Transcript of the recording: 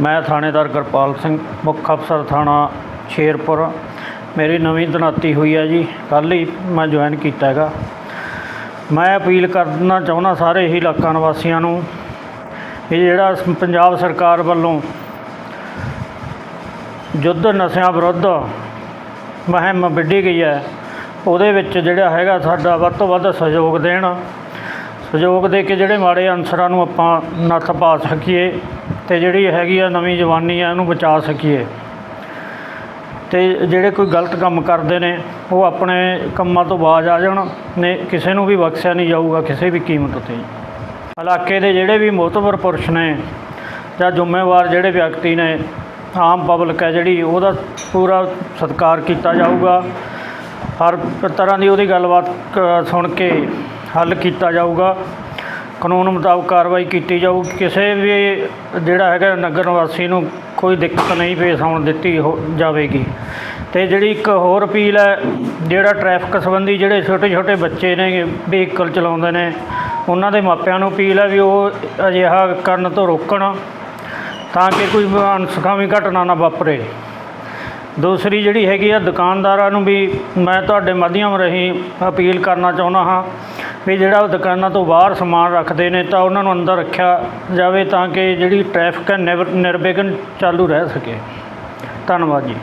ਮੈਂ ਥਾਣੇਦਾਰ ਗੁਰਪਾਲ ਸਿੰਘ, ਮੁੱਖ ਅਫਸਰ ਥਾਣਾ ਸ਼ੇਰਪੁਰ। ਮੇਰੀ ਨਵੀਂ ਤੈਨਾਤੀ ਹੋਈ ਹੈ ਜੀ। ਕੱਲ੍ਹ ਹੀ ਮੈਂ ਜੁਆਇਨ ਕੀਤਾ ਹੈਗਾ। ਮੈਂ ਅਪੀਲ ਕਰਨਾ ਚਾਹੁੰਦਾ ਸਾਰੇ ਹੀ ਇਲਾਕਾ ਨਿਵਾਸੀਆਂ ਨੂੰ, ਇਹ ਜਿਹੜਾ ਪੰਜਾਬ ਸਰਕਾਰ ਵੱਲੋਂ ਯੁੱਧ ਨਸ਼ਿਆਂ ਵਿਰੁੱਧ ਮੁਹਿੰਮ ਵਿੱਢੀ ਗਈ ਹੈ, ਉਹਦੇ ਵਿੱਚ ਜਿਹੜਾ ਹੈਗਾ ਸਾਡਾ ਵੱਧ ਤੋਂ ਵੱਧ ਸਹਿਯੋਗ ਦੇਣ। ਸਹਿਯੋਗ ਦੇ ਕੇ ਜਿਹੜੇ ਮਾੜੇ ਅਨਸਰਾਂ ਨੂੰ ਆਪਾਂ ਨੱਥ ਪਾ ਸਕੀਏ ਅਤੇ ਜਿਹੜੀ ਹੈਗੀ ਆ ਨਵੀਂ ਜਵਾਨੀ ਆ ਇਹਨੂੰ ਬਚਾ ਸਕੀਏ। ਅਤੇ ਜਿਹੜੇ ਕੋਈ ਗਲਤ ਕੰਮ ਕਰਦੇ ਨੇ, ਉਹ ਆਪਣੇ ਕੰਮਾਂ ਤੋਂ ਬਾਜ਼ ਆ ਜਾਣ, ਨੇ ਕਿਸੇ ਨੂੰ ਵੀ ਬਖਸ਼ਿਆ ਨਹੀਂ ਜਾਊਗਾ, ਕਿਸੇ ਵੀ ਕੀਮਤ ਤੇ ਇਲਾਕੇ ਦੇ ਜਿਹੜੇ ਵੀ ਮੋਤਬਰ ਪੁਰਸ਼ ਨੇ ਜਾਂ ਜ਼ਿੰਮੇਵਾਰ ਜਿਹੜੇ ਵਿਅਕਤੀ ਨੇ, ਆਮ ਪਬਲਿਕ ਹੈ ਜਿਹੜੀ, ਉਹਦਾ ਪੂਰਾ ਸਤਿਕਾਰ ਕੀਤਾ ਜਾਊਗਾ। ਹਰ ਤਰ੍ਹਾਂ ਦੀ ਉਹਦੀ ਗੱਲਬਾਤ ਕ- ਸੁਣ ਕੇ ਹੱਲ ਕੀਤਾ ਜਾਊਗਾ। ਕਾਨੂੰਨ ਮੁਤਾਬਕ ਕਾਰਵਾਈ ਕੀਤੀ ਜਾਊ ਕਿਸੇ ਵੀ ਜਿਹੜਾ ਹੈਗਾ ਨਗਰ ਨਿਵਾਸੀ ਨੂੰ ਕੋਈ ਦਿੱਕਤ ਨਹੀਂ ਪੇਸ਼ ਆਉਣ ਦਿੱਤੀ ਹੋ- ਜਾਵੇਗੀ। ਅਤੇ ਜਿਹੜੀ ਇੱਕ ਹੋਰ ਅਪੀਲ ਹੈ, ਜਿਹੜਾ ਟ੍ਰੈਫਿਕ ਸੰਬੰਧੀ ਜਿਹੜੇ ਛੋਟੇ ਛੋਟੇ ਬੱਚੇ ਨੇ ਵਹੀਕਲ ਚਲਾਉਂਦੇ ਨੇ, ਉਹਨਾਂ ਦੇ ਮਾਪਿਆਂ ਨੂੰ ਅਪੀਲ ਹੈ ਵੀ ਉਹ ਅਜਿਹਾ ਕਰਨ ਤੋਂ ਰੋਕਣ, ਤਾਂ ਕਿ ਕੋਈ ਅਣਸੁਖਾਵੀਂ ਘਟਨਾ ਨਾ ਵਾਪਰੇ। ਦੂਸਰੀ ਜਿਹੜੀ ਹੈਗੀ ਆ, ਦੁਕਾਨਦਾਰਾਂ ਨੂੰ ਵੀ ਮੈਂ ਤੁਹਾਡੇ ਮਾਧਿਅਮ ਰਾਹੀਂ ਅਪੀਲ ਕਰਨਾ ਚਾਹੁੰਦਾ ਹਾਂ ਵੀ ਜਿਹੜਾ ਉਹ ਦੁਕਾਨਾਂ ਤੋਂ ਬਾਹਰ ਸਮਾਨ ਰੱਖਦੇ ਨੇ ਤਾਂ ਉਹਨਾਂ ਨੂੰ ਅੰਦਰ ਰੱਖਿਆ ਜਾਵੇ ਤਾਂ ਕਿ ਜਿਹੜੀ ਟ੍ਰੈਫਿਕ ਹੈ ਨਿਰ- ਨਿਰਵਿਘਨ ਚਾਲੂ ਰਹਿ ਸਕੇ। ਧੰਨਵਾਦ ਜੀ।